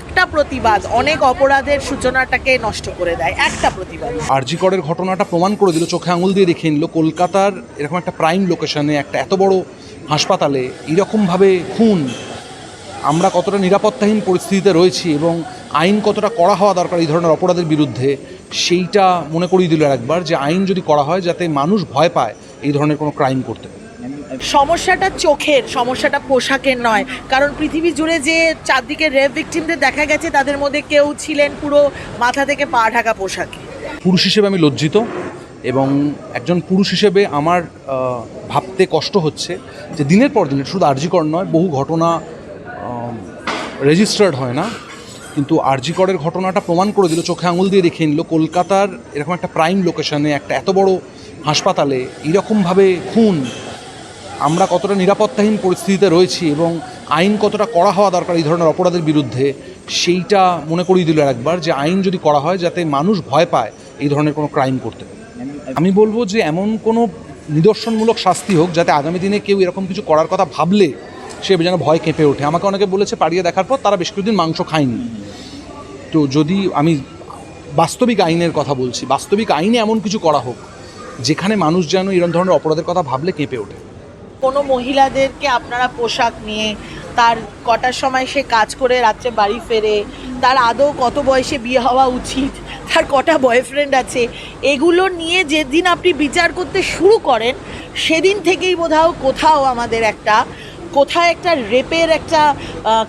একটা প্রতিবাদ অনেক অপরাধের সূচনাটাকে নষ্ট করে দেয়, একটা প্রতিবাদ। আরজিকরের ঘটনাটা প্রমাণ করে দিল, চোখে আঙুল দিয়ে দেখিয়ে নিল, কলকাতার এরকম একটা প্রাইম লোকেশনে একটা এত বড় হাসপাতালে এরকমভাবে খুন, আমরা কতটা নিরাপত্তাহীন পরিস্থিতিতে রয়েছি এবং আইন কতটা করা হওয়া দরকার এই ধরনের অপরাধের বিরুদ্ধে, সেইটা মনে করিয়ে দিল একবার যে আইন যদি করা হয় যাতে মানুষ ভয় পায় এই ধরনের কোনো ক্রাইম করতে। সমস্যাটা চোখের, সমস্যাটা পোশাকের নয়। কারণ পৃথিবী জুড়ে যে চারদিকে রেপ ভিকটিমদের দেখা গেছে, তাদের মধ্যে কেউ ছিলেন পুরো মাথা থেকে পা ঢাকা পোশাকে। পুরুষ হিসেবে আমি লজ্জিত এবং একজন পুরুষ হিসেবে আমার ভাবতে কষ্ট হচ্ছে যে দিনের পর দিন, এটা শুধু আরজিকর নয়, বহু ঘটনা রেজিস্টার্ড হয় না। কিন্তু আরজিকরের ঘটনাটা প্রমাণ করে দিল, চোখে আঙুল দিয়ে দেখে নিল, কলকাতার এরকম একটা প্রাইম লোকেশনে একটা এত বড় হাসপাতালে এরকমভাবে খুন আমরা কতটা নিরাপত্তাহীন পরিস্থিতিতে রয়েছি এবং আইন কতটা করা হওয়া দরকার এই ধরনের অপরাধের বিরুদ্ধে, সেইটা মনে করিয়ে দিল একবার যে আইন যদি করা হয় যাতে মানুষ ভয় পায় এই ধরনের কোনো ক্রাইম করতে। আমি বলব যে এমন কোনো নিদর্শনমূলক শাস্তি হোক যাতে আগামী দিনে কেউ এরকম কিছু করার কথা ভাবলে সে যেন ভয় কেঁপে ওঠে। আমাকে অনেকে বলেছে পাড়িয়ে দেখার পর তারা বেশ কিছুদিন মাংস খায়নি। তো যদি আমি বাস্তবিক আইনের কথা বলছি, বাস্তবিক আইনে এমন কিছু করা হোক যেখানে মানুষ যেন এরকম ধরনের অপরাধের কথা ভাবলে কেঁপে ওঠে। কোনো মহিলাদেরকে আপনারা পোশাক নিয়ে, তার কটার সময় সে কাজ করে রাত্রে বাড়ি ফেরে, তার আদৌ কত বয়সে বিয়ে হওয়া উচিত, তার কটা বয়ফ্রেন্ড আছে, এগুলো নিয়ে যেদিন আপনি বিচার করতে শুরু করেন, সেদিন থেকেই বোধহয় কোথাও আমাদের একটা কোথায় একটা রেপের একটা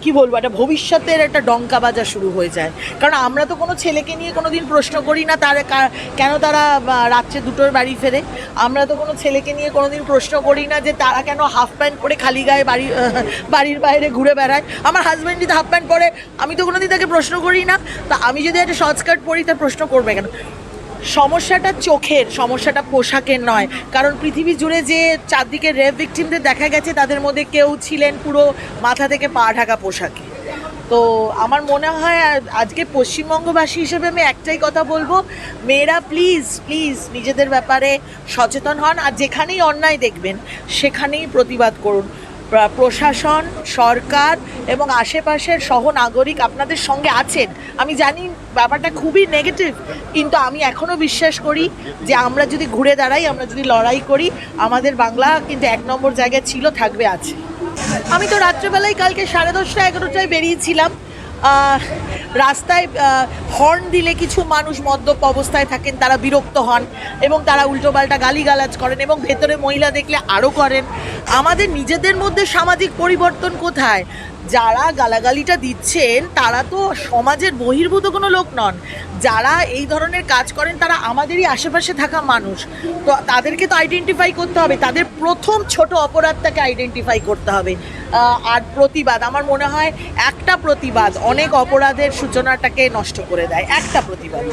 কি বলব, একটা ভবিষ্যতের একটা ডঙ্কা বাজা শুরু হয়ে যায়। কারণ আমরা তো কোনো ছেলেকে নিয়ে কোনো দিন প্রশ্ন করি না, তার কেন তারা রাত্রে দুটোর বাড়ি ফেরে। আমরা তো কোনো ছেলেকে নিয়ে কোনো দিন প্রশ্ন করি না যে তারা কেন হাফ প্যান্ট পরে খালি গায়ে বাড়ি বাড়ির বাইরে ঘুরে বেড়ায়। আমার হাজব্যান্ড যদি হাফ প্যান্ট পরে, আমি তো কোনো দিন তাকে প্রশ্ন করি না। তা আমি যদি একটা শর্ট স্কার্ট পরি, তার প্রশ্ন করবে কেন? সমস্যাটা চোখের, সমস্যাটা পোশাকের নয়। কারণ পৃথিবী জুড়ে যে চারদিকে রেপ ভিকটিমদের দেখা গেছে, তাদের মধ্যে কেউ ছিলেন পুরো মাথা থেকে পা ঢাকা পোশাকে। তো আমার মনে হয় আজকে পশ্চিমবঙ্গবাসী হিসেবে আমি একটাই কথা বলব, মেয়েরা প্লিজ প্লিজ নিজেদের ব্যাপারে সচেতন হন, আর যেখানেই অন্যায় দেখবেন, সেখানেই প্রতিবাদ করুন। প্রশাসন, সরকার এবং আশেপাশের সহ নাগরিক আপনাদের সঙ্গে আছেন। আমি জানি ব্যাপারটা খুবই নেগেটিভ কিন্তু আমি এখনও বিশ্বাস করি যে আমরা যদি ঘুরে দাঁড়াই, আমরা যদি লড়াই করি, আমাদের বাংলা কিন্তু এক নম্বর জায়গায় ছিল, থাকবে আছে আমি তো রাত্রেবেলায় কালকে সাড়ে দশটা, এগারোটায় বেরিয়েছিলাম। রাস্তায় হর্ন দিলে কিছু মানুষ মদ্যপ অবস্থায় থাকেন, তারা বিরক্ত হন এবং তারা উল্টোপাল্টা গালিগালাজ করেন এবং ভেতরে মহিলা দেখলে আরও করেন। আমাদের নিজেদের মধ্যে সামাজিক পরিবর্তন কোথায়? যারা গালাগালিটা দিচ্ছেন, তারা তো সমাজের বহির্ভূত কোনো লোক নন। যারা এই ধরনের কাজ করেন, তারা আমাদেরই আশেপাশে থাকা মানুষ। তো তাদেরকে তো আইডেন্টিফাই করতে হবে। তাদের প্রথম ছোট অপরাধটাকে আইডেন্টিফাই করতে হবে। আর প্রতিবাদ, আমার মনে হয় একটা প্রতিবাদ অনেক অপরাধের সূচনাটাকে নষ্ট করে দেয়। একটা প্রতিবাদ।